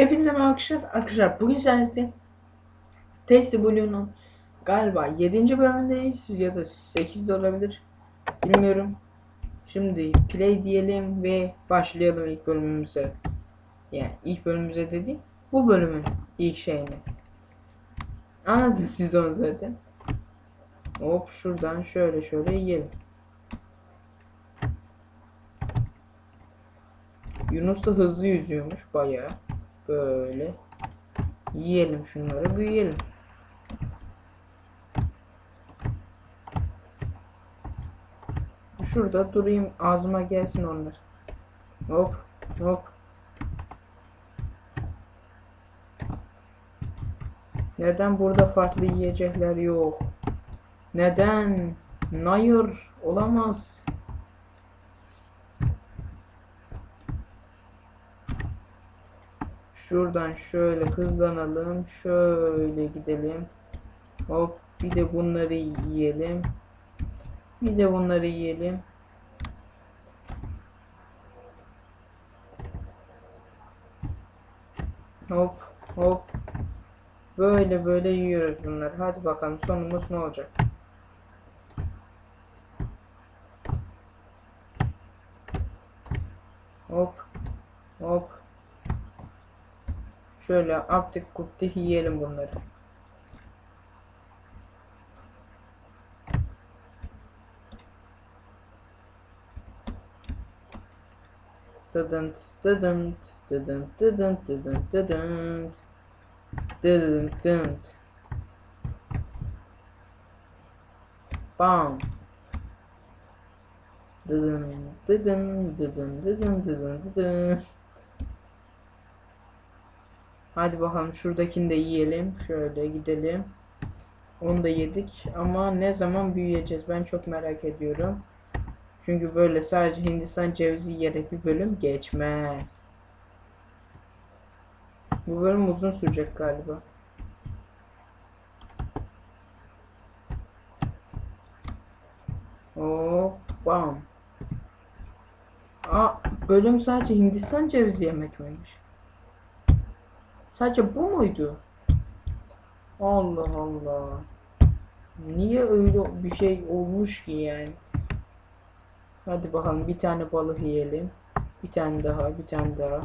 Hepinize merhaba arkadaşlar. Arkadaşlar bugün sizlerle Tasty Blue'nun galiba 7. bölümündeyiz ya da 8 de olabilir. Bilmiyorum. Şimdi play diyelim ve başlayalım ilk bölümümüze. Yani ilk bölümümüze dediğim bu bölümün ilk şeyini. Anladınız siz onu zaten. Hop şuradan şöyle şöyle yiyelim. Yunus da hızlı yüzüyormuş bayağı. Böyle. Yiyelim şunları büyüyelim. Şurada durayım ağzıma gelsin onlar. Hop hop. Neden burada farklı yiyecekler yok? Neden? Hayır olamaz. Şuradan şöyle hızlanalım. Şöyle gidelim. Hop bir de bunları yiyelim. Bir de bunları yiyelim. Hop hop. Böyle böyle yiyoruz bunları. Hadi bakalım sonumuz ne olacak? Hop. Şöyle aptik kupti yiyelim bunları. Dıdınt dıdınt dıdınt dıdınt dıdınt dıdınt. Dıdınt dıdınt. Bam. Dıdın dıdın dıdın dıdın dıdın dıdın Hadi bakalım şuradakini de yiyelim. Şöyle gidelim. Onu da yedik ama ne zaman büyüyeceğiz ben çok merak ediyorum. Çünkü böyle sadece Hindistan cevizi yiyerek bir bölüm geçmez. Bu bölüm uzun sürecek galiba. Oh, bam. Aa, bölüm sadece Hindistan cevizi yemek miymiş? Sadece bu muydu? Allah Allah. Niye öyle bir şey olmuş ki yani? Hadi bakalım bir tane balık yiyelim. Bir tane daha, bir tane daha.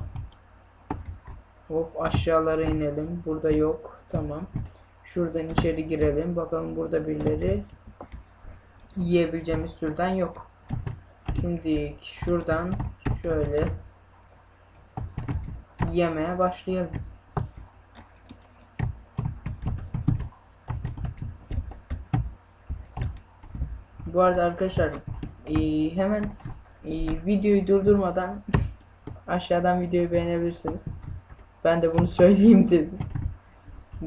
Hop aşağılara inelim. Burada yok. Tamam. Şuradan içeri girelim. Bakalım burada birileri yiyebileceğimiz türden yok. Şimdi şuradan şöyle yemeye başlayalım. Bu arada arkadaşlar e, hemen e, videoyu durdurmadan aşağıdan videoyu beğenebilirsiniz. Ben de bunu söyleyeyim dedim.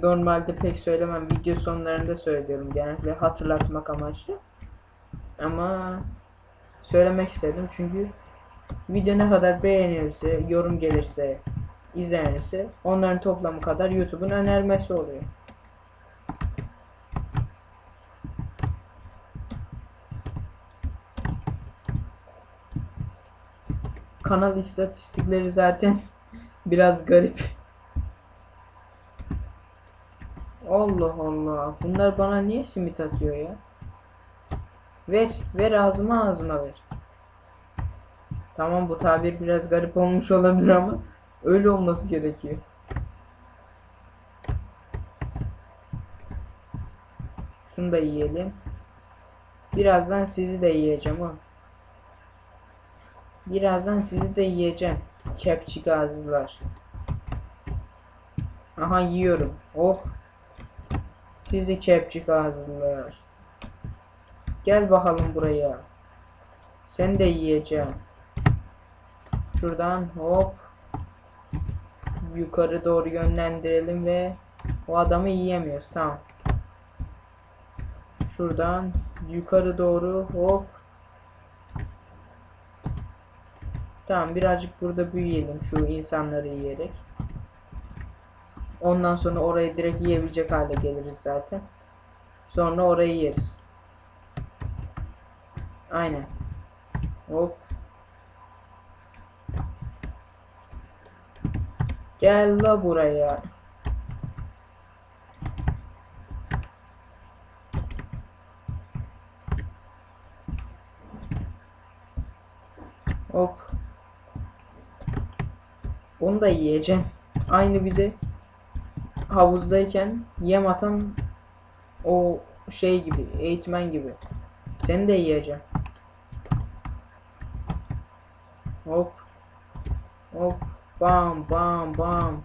Normalde pek söylemem. Video sonlarında söylüyorum. Genellikle hatırlatmak amaçlı. Ama söylemek istedim çünkü video ne kadar beğenilirse, yorum gelirse, izlenirse onların toplamı kadar YouTube'un önermesi oluyor. Kanal istatistikleri zaten biraz garip. Allah Allah. Bunlar bana niye simit atıyor ya? Ver. Ver ağzıma ağzıma ver. Tamam bu tabir biraz garip olmuş olabilir ama öyle olması gerekiyor. Şunu da yiyelim. Birazdan sizi de yiyeceğim ha. Birazdan sizi de yiyeceğim. Kepçi gaziler. Aha yiyorum. Oh. Sizi kepçi gaziler. Gel bakalım buraya. Sen de yiyeceğim. Şuradan hop. Yukarı doğru yönlendirelim ve o adamı yiyemiyoruz. Tamam. Şuradan yukarı doğru hop. Tamam birazcık burada büyüyelim şu insanları yiyerek. Ondan sonra orayı direkt yiyebilecek hale geliriz zaten. Sonra orayı yeriz. Aynen. Hop. Gel la buraya. Hop. Da yiyeceğim. Aynı bize havuzdayken yem atan o şey gibi, eğitmen gibi. Seni de yiyeceğim. Hop. Hop. Bam bam bam.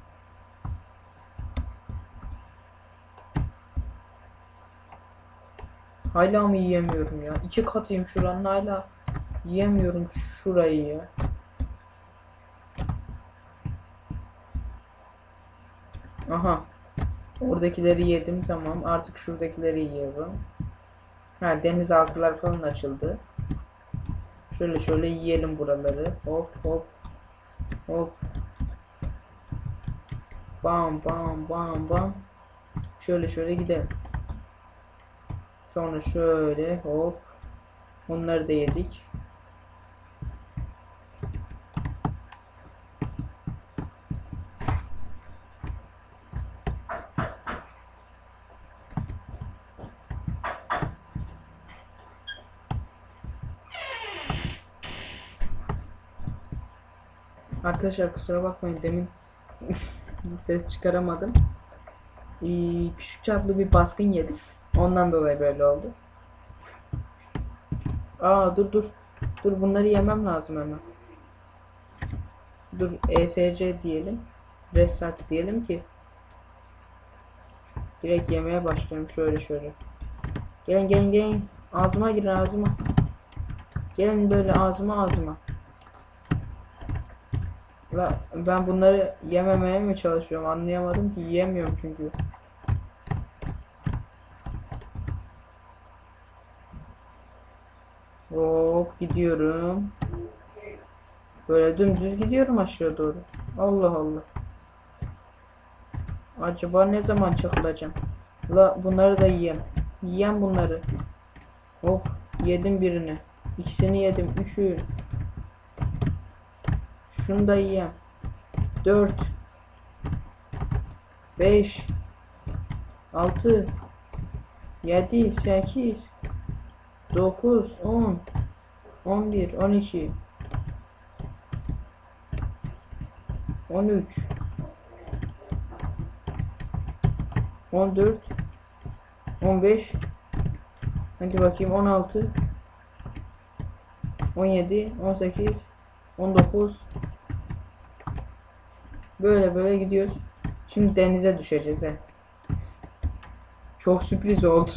Hala mı yiyemiyorum ya? İki katıyım şuranın hala yiyemiyorum şurayı ya. Aha. Oradakileri yedim tamam. Artık şuradakileri yiyorum. Ha denizaltılar falan açıldı. Şöyle şöyle yiyelim buraları. Hop hop. Hop. Bam bam bam bam. Şöyle şöyle gidelim. Sonra şöyle hop. Onları da yedik. Arkadaşlar kusura bakmayın demin ses çıkaramadım. Ee, küçük çaplı bir baskın yedim. Ondan dolayı böyle oldu. Aa dur dur. Dur bunları yemem lazım hemen. Dur ESC diyelim. Restart diyelim ki direkt yemeye başlayalım şöyle şöyle. Gelin gelin gelin. Ağzıma girin ağzıma. Gelin böyle ağzıma ağzıma. Ben bunları yememeye mi çalışıyorum anlayamadım ki yiyemiyorum çünkü. Hop gidiyorum. Böyle dümdüz gidiyorum aşağı doğru. Allah Allah. Acaba ne zaman çakılacağım? La bunları da yiyem. Yiyem bunları. Hop yedim birini. İkisini yedim. Üçü. Şunu da yiyem. 4 5 6 7 8 9 10 11 12 13 14 15 Hadi bakayım. 16 17 18 19 Böyle böyle gidiyoruz. Şimdi denize düşeceğiz he. Çok sürpriz oldu.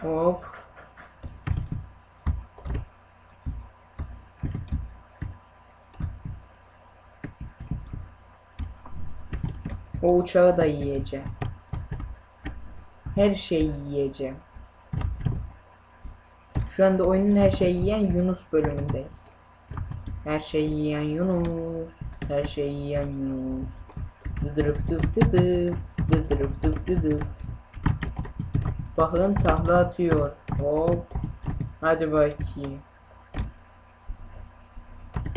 Hop. O uçağı da yiyeceğim. Her şeyi yiyeceğim. Şu anda oyunun her şeyi yiyen Yunus bölümündeyiz. Her şeyi yiyen Yunus. Her şeyi yiyen Yunus. Dıdırıf dıf dıdıf. Dıdırıf dıf dıdıf. Bakın tahla atıyor. Hop. Hadi bakayım.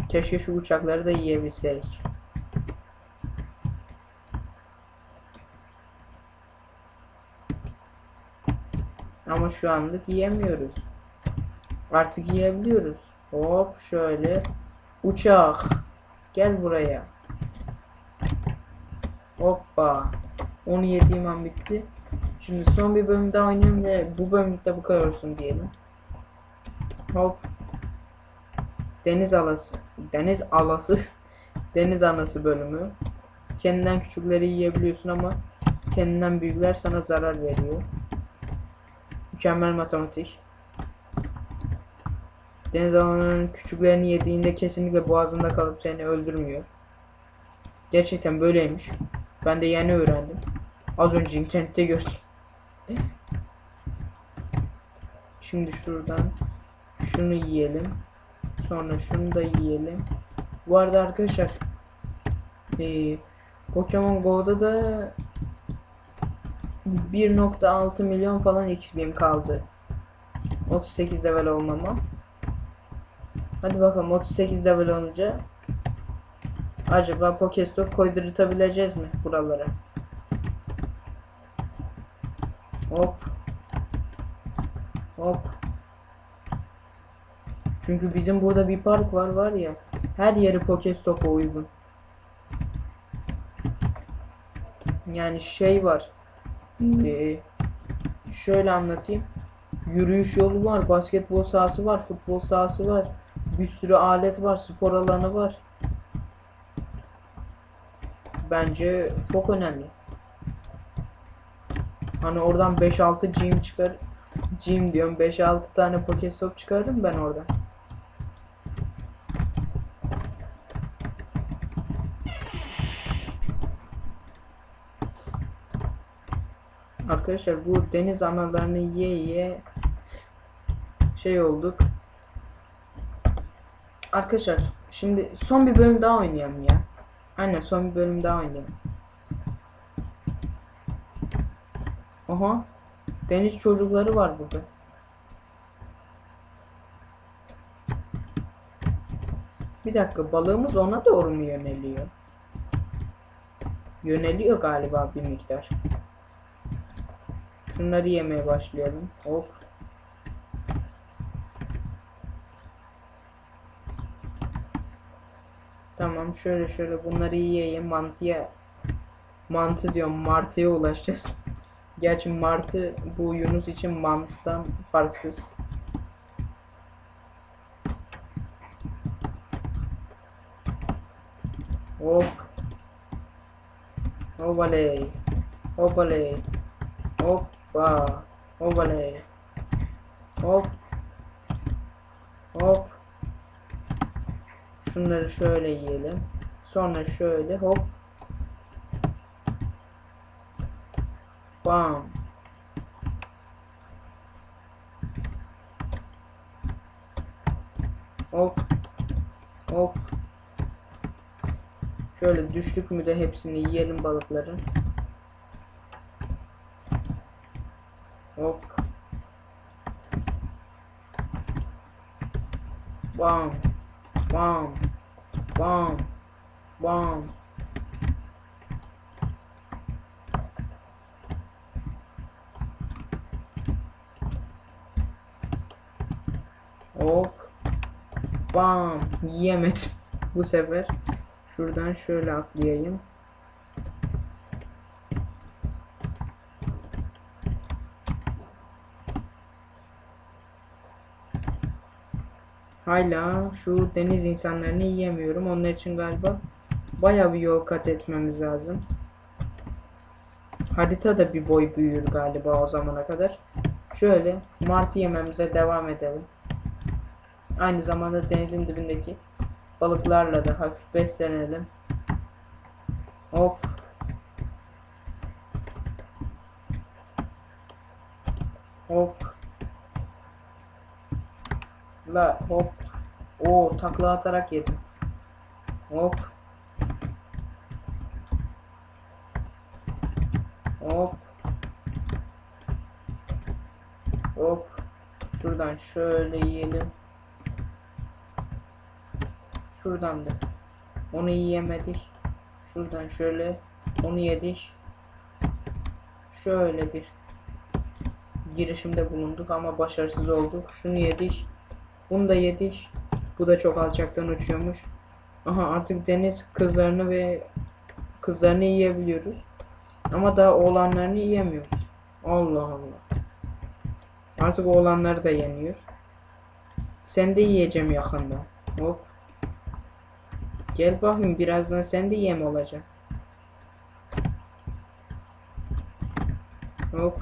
Keşke şu uçakları da yiyebilsek. Ama şu anlık yiyemiyoruz. Artık yiyebiliyoruz. Hop şöyle. Uçak. Gel buraya. Hoppa. Onu yediğim an bitti. Şimdi son bir bölüm daha oynayayım ve bu bölümde bu kadar olsun diyelim. Hop. Deniz alası. Deniz alası. Deniz anası bölümü. Kendinden küçükleri yiyebiliyorsun ama kendinden büyükler sana zarar veriyor. Mükemmel matematik. Deniz alanının küçüklerini yediğinde kesinlikle boğazında kalıp seni öldürmüyor. Gerçekten böyleymiş. Ben de yeni öğrendim. Az önce internette gördüm. Şimdi şuradan şunu yiyelim. Sonra şunu da yiyelim. Bu arada arkadaşlar ee, Pokemon Go'da da 1.6 milyon falan XP'm kaldı. 38 level olmama. Hadi bakalım 38 level olunca acaba Pokestop koydurtabileceğiz mi buralara? Hop. Hop. Çünkü bizim burada bir park var var ya. Her yeri Pokestop'a uygun. Yani şey var. Ee, şöyle anlatayım. Yürüyüş yolu var, basketbol sahası var, futbol sahası var. Bir sürü alet var, spor alanı var. Bence çok önemli. Hani oradan 5-6 gym çıkar. Gym diyorum 5-6 tane Pokestop çıkarırım ben oradan. Arkadaşlar bu deniz analarını yiye yiye şey olduk. Arkadaşlar şimdi son bir bölüm daha oynayalım ya. Aynen son bir bölüm daha oynayalım. Aha. Deniz çocukları var burada. Bir dakika balığımız ona doğru mu yöneliyor? Yöneliyor galiba bir miktar. Şunları yemeye başlayalım. Hop. Tamam şöyle şöyle bunları yiyeyim mantıya mantı diyorum martıya ulaşacağız. Gerçi martı bu Yunus için mantıdan farksız. Hop. Hobaley. Hobaley. Hoppa. Hobaley. Hop. Hop. Şunları şöyle yiyelim. Sonra şöyle hop. Bam. Hop. Hop. Şöyle düştük mü de hepsini yiyelim balıkların. Hop. Bam. Bam. Bam. Bam. Hop. Bam. Yiyemedim bu sefer. Şuradan şöyle atlayayım. Hala şu deniz insanlarını yiyemiyorum. Onlar için galiba baya bir yol kat etmemiz lazım. Harita da bir boy büyür galiba o zamana kadar. Şöyle martı yememize devam edelim. Aynı zamanda denizin dibindeki balıklarla da hafif beslenelim. Hop. Hop. La hop. O takla atarak yedim. Hop. Hop. Hop. Şuradan şöyle yiyelim. Şuradan da. Onu yiyemedik. Şuradan şöyle. Onu yedik. Şöyle bir girişimde bulunduk ama başarısız olduk. Şunu yedik. Bunu da yedik. Bu da çok alçaktan uçuyormuş. Aha artık deniz kızlarını ve kızlarını yiyebiliyoruz. Ama daha oğlanlarını yiyemiyoruz. Allah Allah. Artık oğlanları da yeniyor. Sen de yiyeceğim yakında. Hop. Gel bakayım birazdan sen de yem olacaksın. Hop.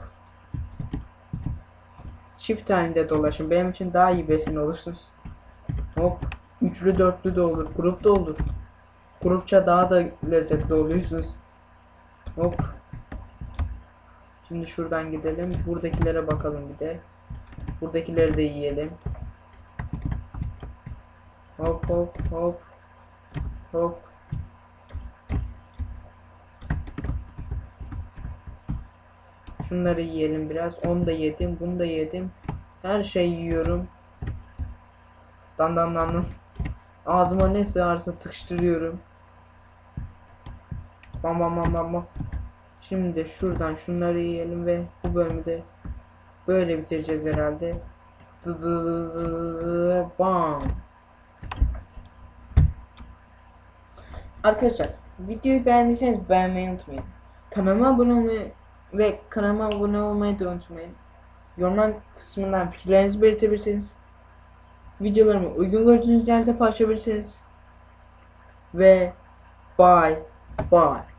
Çift halinde dolaşın. Benim için daha iyi besin olursunuz. Hop. Üçlü dörtlü de olur. Grup da olur. Grupça daha da lezzetli oluyorsunuz. Hop. Şimdi şuradan gidelim. Buradakilere bakalım bir de. Buradakileri de yiyelim. Hop hop hop. Hop. Şunları yiyelim biraz. Onu da yedim. Bunu da yedim. Her şeyi yiyorum. Dan dan dan dan. Ağzıma ne sığarsa tıkıştırıyorum. Bam bam bam bam bam. Şimdi şuradan şunları yiyelim ve bu bölümü de böyle bitireceğiz herhalde. Dı dı dı dı dı bam. Arkadaşlar videoyu beğendiyseniz beğenmeyi unutmayın. Kanalıma abone olmayı ve kanalıma abone olmayı da unutmayın. Yorumlar kısmından fikirlerinizi belirtebilirsiniz. Videolarımı uygun gördüğünüz yerde paylaşabilirsiniz. Ve bye bye.